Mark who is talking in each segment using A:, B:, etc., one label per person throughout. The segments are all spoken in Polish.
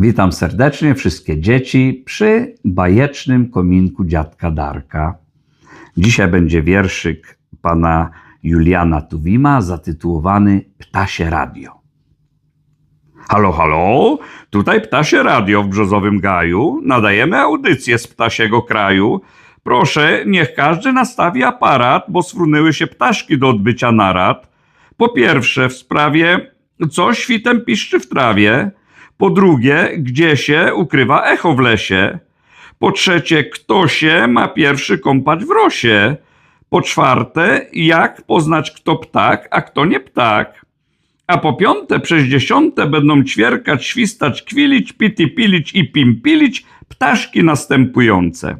A: Witam serdecznie wszystkie dzieci przy bajecznym kominku dziadka Darka. Dzisiaj będzie wierszyk pana Juliana Tuwima zatytułowany Ptasie Radio. Halo, halo, tutaj Ptasie Radio w Brzozowym Gaju. Nadajemy audycję z ptasiego kraju. Proszę, niech każdy nastawi aparat, bo sfrunęły się ptaszki do odbycia narad. Po pierwsze, w sprawie, co świtem piszczy w trawie. Po drugie, gdzie się ukrywa echo w lesie. Po trzecie, kto się ma pierwszy kąpać w rosie. Po czwarte, jak poznać kto ptak, a kto nie ptak. A po piąte, przez dziesiąte będą ćwierkać, świstać, kwilić, piti pilić i pimpilić ptaszki następujące.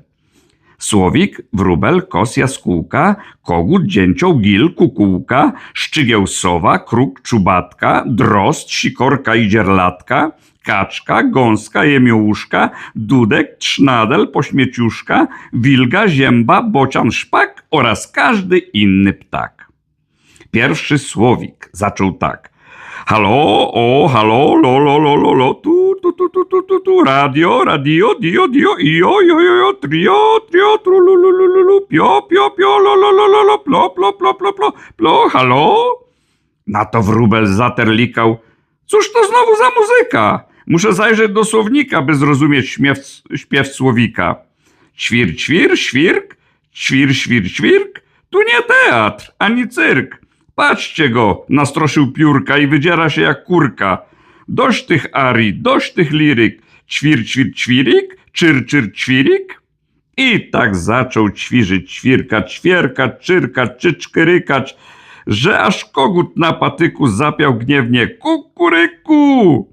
A: Słowik, wróbel, kos, jaskółka, kogut, dzięcioł, gil, kukułka, szczygieł, sowa, kruk, czubatka, drozd, sikorka i dzierlatka, kaczka, gąska, jemiołuszka, dudek, trznadel, pośmieciuszka, wilga, zięba, bocian, szpak oraz każdy inny ptak. Pierwszy słowik zaczął tak. Halo, o, halo, lo, lo, lo, lo, lo, tu, tu, radio, radio, dio, dio, io, jo, jo, jo, trio, trio, tru, lu, lu, lu, lu, lu, pio, pio, pio, lo, lo, lo, lo, lo, plo, plo, plo, plo, plo, plo, halo? Na to wróbel zaterlikał. Cóż to znowu za muzyka? Muszę zajrzeć do słownika, by zrozumieć śmiew, śpiew słowika. Ćwir, ćwir, świrk, ćwir, świr, świrk. Tu nie teatr, ani cyrk. Patrzcie go, nastroszył piórka i wydziera się jak kurka. Dość tych arii, dość tych liryk. Ćwir, ćwir, ćwirik, czyr, czyr, ćwirik. I tak zaczął ćwirzyć, ćwirkać, ćwierkać, czyrkać, czyczkyrykać, że aż kogut na patyku zapiał gniewnie kukuryku.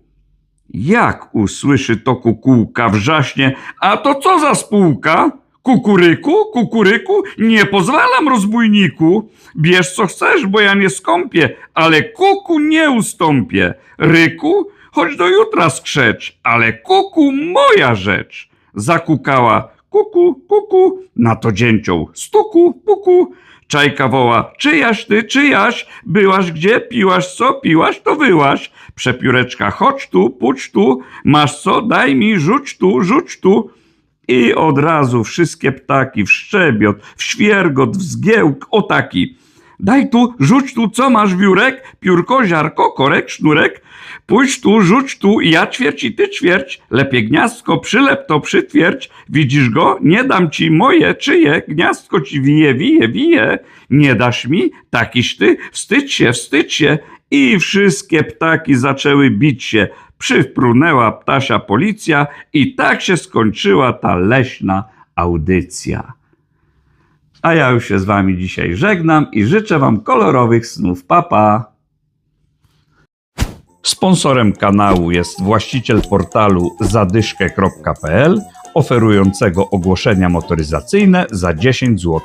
A: Jak usłyszy to kukułka wrzaśnie, a to co za spółka? Kukuryku, kukuryku, nie pozwalam rozbójniku. Bierz co chcesz, bo ja nie skąpię, ale kuku nie ustąpię. Ryku, chodź do jutra skrzecz, ale kuku moja rzecz. Zakukała kuku, kuku, na to dzięcioł stuku, puku. Czajka woła, czyjaś ty, czyjaś, byłaś gdzie, piłaś co, piłaś to wyłaś. Przepióreczka, chodź tu, puć tu, masz co, daj mi, rzuć tu, rzuć tu. I od razu wszystkie ptaki w szczebiot, w świergot, w zgiełk, o taki. Daj tu, rzuć tu, co masz wiórek, piórko, ziarko, korek, sznurek. Pójdź tu, rzuć tu, ja ćwierć i ty ćwierć. Lepiej gniazdko, przylep to przytwierdź. Widzisz go? Nie dam ci moje, czyje, gniazdko ci wije, wije, wije. Nie dasz mi? Takiś ty? Wstydź się, wstydź się. I wszystkie ptaki zaczęły bić się. Przyfrunęła ptasia policja i tak się skończyła ta leśna audycja. A ja już się z wami dzisiaj żegnam i życzę wam kolorowych snów. Papa! Pa. Sponsorem kanału jest właściciel portalu zadyszkę.pl oferującego ogłoszenia motoryzacyjne za 10 zł.